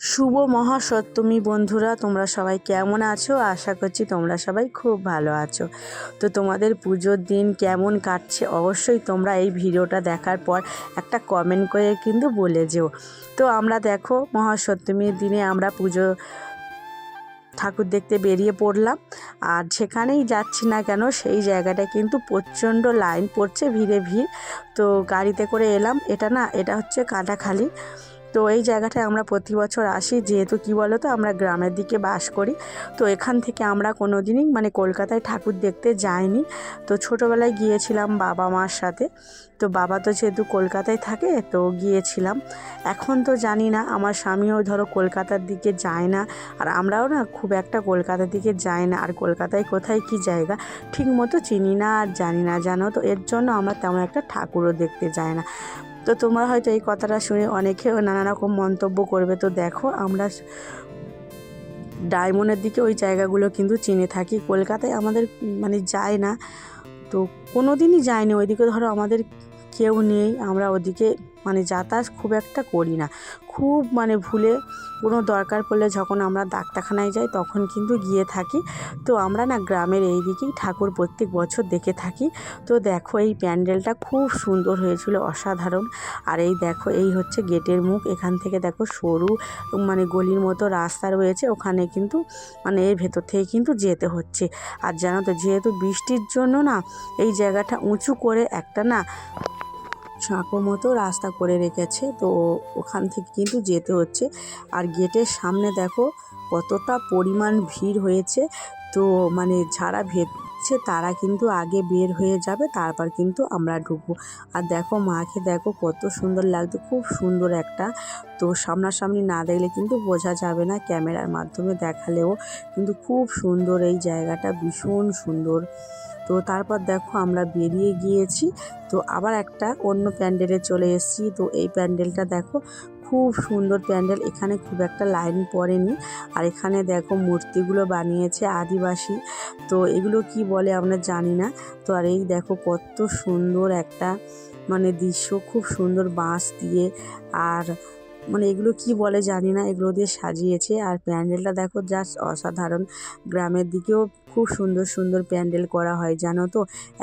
শুভ মহাসপ্তমী বন্ধুরা, তোমরা সবাই কেমন আছো? আশা করছি তোমরা সবাই খুব ভালো আছো। তো তোমাদের পুজোর দিন কেমন কাটছে অবশ্যই তোমরা এই ভিডিওটা দেখার পর একটা কমেন্ট করে কিন্তু বলে যেও। তো আমরা দেখো মহাসপ্তমীর দিনে আমরা পুজো ঠাকুর দেখতে বেরিয়ে পড়লাম। আর যেখানেই যাচ্ছি না কেন, সেই জায়গাটায় কিন্তু প্রচণ্ড লাইন পড়ছে ভিড়ে ভিড়। তো গাড়িতে করে এলাম। এটা না, এটা হচ্ছে কাটাখালি। তো এই জায়গাটায় আমরা প্রতি বছর আসি, যেহেতু কি বলো তো আমরা গ্রামের দিকে বাস করি। তো এখান থেকে আমরা কোনো দিনই মানে কলকাতায় ঠাকুর দেখতে যাইনি। তো ছোটোবেলায় গিয়েছিলাম বাবা মার সাথে। তো বাবা তো যেহেতু কলকাতায় থাকে, তো গিয়েছিলাম। এখন তো জানি না, আমার স্বামীও ধরো কলকাতার দিকে যায় না, আর আমরাও না খুব একটা কলকাতার দিকে যাই না, আর কলকাতায় কোথায় কি জায়গা ঠিক মতো চিনি না আর জানি না, জানো তো? এর জন্য আমরা তেমন একটা ঠাকুরও দেখতে যাই না। তো তোমরা হয়তো এই কথাটা শুনে অনেকে নানা রকম মন্তব্য করবে। তো দেখো, আমরা ডায়মন্ডের দিকে ওই জায়গাগুলো কিন্তু চিনে থাকি। কলকাতায় আমাদের মানে যায় না। তো কোনো দিনই যায়নি ওইদিকে ধরো আমাদের কেউ নেই, আমরা ওদিকে মানে যাতায়াত খুব একটা করি না। খুব মানে ভুলে কোনো দরকার পড়লে যখন আমরা ডাক্তারখানায় যাই তখন কিন্তু গিয়ে থাকি। তো আমরা না গ্রামের এই দিকেই ঠাকুর প্রত্যেক বছর দেখে থাকি। তো দেখো এই প্যান্ডেলটা খুব সুন্দর হয়েছিল, অসাধারণ। আর এই দেখো, এই হচ্ছে গেটের মুখ। এখান থেকে দেখো সরু মানে গলির মতো রাস্তা রয়েছে। ওখানে কিন্তু মানে এর ভেতর থেকে কিন্তু যেতে হচ্ছে। আর জানো তো, যেহেতু বৃষ্টির জন্য না এই জায়গাটা উঁচু করে একটা না সাঁকো মতো রাস্তা করে রেখেছে। তো ওখান থেকে কিন্তু যেতে হচ্ছে। আর গেটের সামনে দেখো কতটা পরিমাণ ভিড় হয়েছে। তো মানে যারা ভেতছে তারা কিন্তু আগে বের হয়ে যাবে, তারপর কিন্তু আমরা ঢুকবো। আর দেখো মাকে দেখো কত সুন্দর লাগতো খুব সুন্দর একটা। তো সামনাসামনি না দেখলে কিন্তু বোঝা যাবে না, ক্যামেরার মাধ্যমে দেখালেও। কিন্তু খুব সুন্দর এই জায়গাটা, ভীষণ সুন্দর। তো তারপর দেখো আমরা বেরিয়ে গিয়েছি। তো আবার একটা অন্য প্যান্ডেলে চলে এসেছি। তো এই প্যান্ডেলটা দেখো, খুব সুন্দর প্যান্ডেল। এখানে খুব একটা লাইন পড়েনি। আর এখানে দেখো মূর্তিগুলো বানিয়েছে আদিবাসী। তো এগুলো কি বলে আমরা জানি না। তো আর এই দেখো কত সুন্দর একটা মানে দৃশ্য, খুব সুন্দর বাঁশ দিয়ে। আর মানে এগুলো কি বলে জানি না, এগুলো দিয়ে সাজিয়েছে। আর প্যান্ডেলটা দেখো জাস্ট অসাধারণ। গ্রামের দিকেও খুব সুন্দর সুন্দর প্যান্ডেল করা হয়, জানো তো?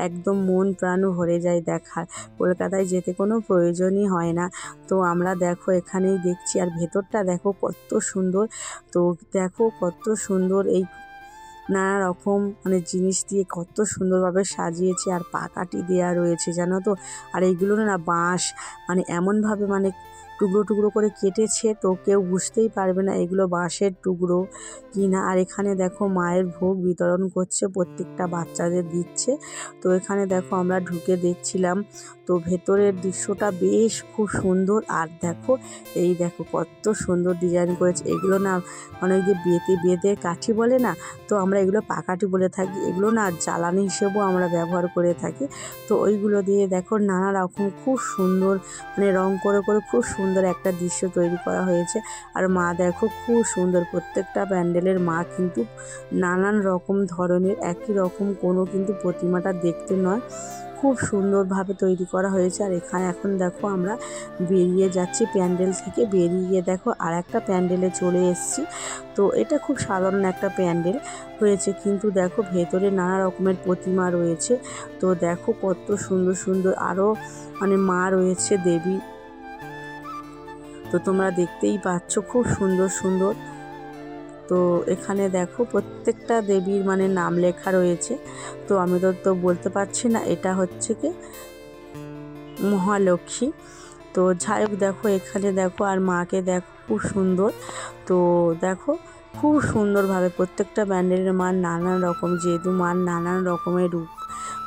একদম মন প্রাণ ভরে যায় দেখার। কলকাতায় যেতে কোনো প্রয়োজনই হয় না। তো আমরা দেখো এখানেই দেখছি, আর ভেতরটা দেখো কত সুন্দর। তো দেখো কত সুন্দর এই নানা রকম মানে জিনিস দিয়ে কত সুন্দরভাবে সাজিয়েছে, আর পাকাটি দেওয়া রয়েছে, জানো তো? আর এইগুলো না বাঁশ মানে এমনভাবে মানে টুকরো টুকরো করে কেটেছে তো কেউ বুঝতেই পারবে না এগুলো বাঁশের টুকরো কি না আর এখানে দেখো মায়ের ভোগ বিতরণ করছে, প্রত্যেকটা বাচ্চাদের দিচ্ছে। তো এখানে দেখো আমরা ঢুকে দেখছিলাম, তো ভেতরের দৃশ্যটা বেশ খুব সুন্দর। আর দেখো, এই দেখো কত সুন্দর ডিজাইন করেছে। এগুলো না অনেক যে বেতে বেতে কাঠি বলে না, তো আমরা এগুলো পাকাঠি বলে থাকি। এগুলো না জ্বালানি হিসেবেও আমরা ব্যবহার করে থাকি। তো ওইগুলো দিয়ে দেখো নানা রকম খুব সুন্দর মানে রং করে করে খুব সুন্দর একটা দৃশ্য তৈরি করা হয়েছে। আর মা দেখো খুব সুন্দর, প্রত্যেকটা প্যান্ডেলের মা কিন্তু নানান রকম ধরনের, একই রকম কোনো কিন্তু প্রতিমাটা দেখতে নয়। খুব সুন্দরভাবে তৈরি করা হয়েছে। আর এখানে এখন দেখো আমরা বেরিয়ে যাচ্ছি প্যান্ডেল থেকে। বেরিয়ে দেখো আর একটা প্যান্ডেলে চলে এসেছি। তো এটা খুব সাধারণ একটা প্যান্ডেল হয়েছে। কিন্তু দেখো ভেতরে নানা রকমের প্রতিমা রয়েছে। তো দেখো কত সুন্দর সুন্দর আরও মানে মা রয়েছে দেবী তো তোমরা দেখতেই পাচ্ছ খুব সুন্দর সুন্দর। তো এখানে দেখো প্রত্যেকটা দেবীর মানে নাম লেখা রয়েছে। তো আমি তো তো বলতে পারছি না, এটা হচ্ছে কি মহালক্ষ্মী। তো যাই হোক, দেখো এখানে দেখো আর মাকে দেখো খুব সুন্দর। তো দেখো খুব সুন্দরভাবে প্রত্যেকটা ব্যান্ডেলের মার নানান রকম, যেহেতু মার নানান রকমের রূপ।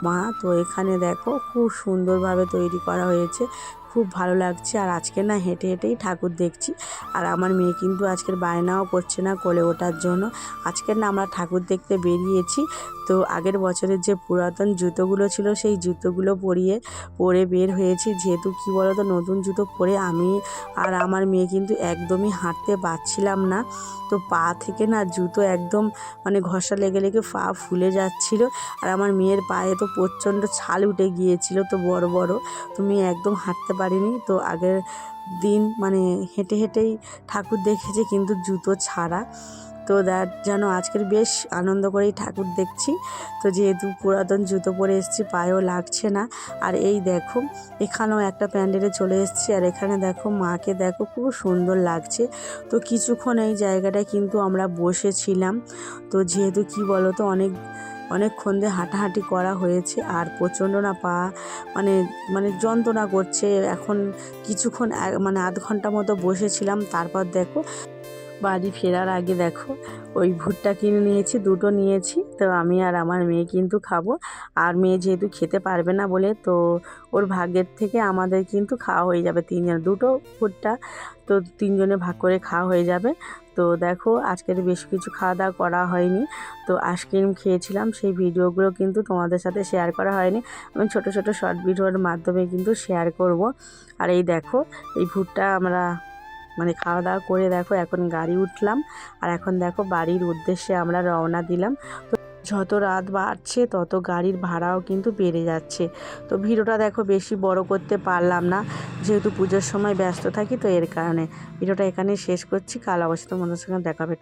মা, তো এখানে দেখো খুব সুন্দরভাবে তৈরি করা হয়েছে। খুব ভালো লাগছে। আর আজকে না হেঁটে হেঁটেই ঠাকুর দেখছি। আর আমার মেয়ে কিন্তু আজকের বায়নাও করছে না কোলে ওঠার জন্য। আজকের না আমরা ঠাকুর দেখতে বেরিয়েছি। তো আগের বছরের যে পুরাতন জুতোগুলো ছিল, সেই জুতোগুলো পরিয়ে, পরে বের হয়েছি। যেহেতু কী বলো তো নতুন জুতো পরে আমি আর আমার মেয়ে কিন্তু একদমই হাঁটতে পারছিলাম না। তো পা থেকে না জুতো একদম মানে ঘষা লেগে লেগে পা ফুলে যাচ্ছিল। আর আমার মেয়ের পায়ে তো প্রচণ্ড ছাল উঠে গিয়েছিল, তো বড় বড়। তুমি একদম হাঁটতে পারিনি। তো আগের দিন মানে হেঁটে হেঁটেই ঠাকুর দেখেছি, কিন্তু জুতো ছাড়া। তো দ্যাট যেন আজকের বেশ আনন্দ করেই ঠাকুর দেখছি। তো যেহেতু পুরাতন জুতো পরে এসেছি, পায়েও লাগছে না। আর এই দেখো, এখানেও একটা প্যান্ডেলে চলে এসেছি। আর এখানে দেখো, মাকে দেখো, খুব সুন্দর লাগছে। তো কিছুক্ষণ এই জায়গাটায় কিন্তু আমরা বসেছিলাম। তো যেহেতু কি বলো তো অনেক অনেকক্ষণ দিয়ে হাঁটাহাঁটি করা হয়েছে আর প্রচণ্ড না পা মানে মানে যন্ত্রণা করছে। এখন কিছুক্ষণ মানে আধ ঘণ্টা মতো বসেছিলাম। তারপর দেখো বাড়ি ফেরার আগে দেখো, ওই ভুট্টা কিনে নিয়েছি, দুটো নিয়েছি, তো আমি আর আমার মেয়ে কিন্তু খাব। আর মেয়ে যেহেতু খেতে পারবে না বলে, তো ওর ভাগ্যের থেকে আমাদের কিন্তু খাওয়া হয়ে যাবে তিনজন। দুটো ভুট্টা, তো তিনজনে ভাগ করে খাওয়া হয়ে যাবে। তো দেখো, আজকের বেশ কিছু খাওয়া দাওয়া করা হয়নি। তো আইসক্রিম খেয়েছিলাম, সেই ভিডিওগুলো কিন্তু তোমাদের সাথে শেয়ার করা হয়নি। আমি ছোট ছোট শর্ট ভিডিওর মাধ্যমে কিন্তু শেয়ার করব। আর এই দেখো, এই ভুট্টা আমরা মানে খাওয়া দাওয়া করে দেখো, এখন গাড়ি উঠলাম। আর এখন দেখো বাড়ির উদ্দেশ্যে আমরা রওনা দিলাম। তো যত রাত বাড়ছে, তত গাড়ির ভাড়াও কিন্তু বেড়ে যাচ্ছে। তো ভিডিওটা দেখো বেশি বড় করতে পারলাম না। যেহেতু পুজোর সময় ব্যস্ত থাকি, তো এর কারণে ভিডিওটা এখানে শেষ করছি। কাল অবশ্যই তোমাদের সঙ্গে দেখাবে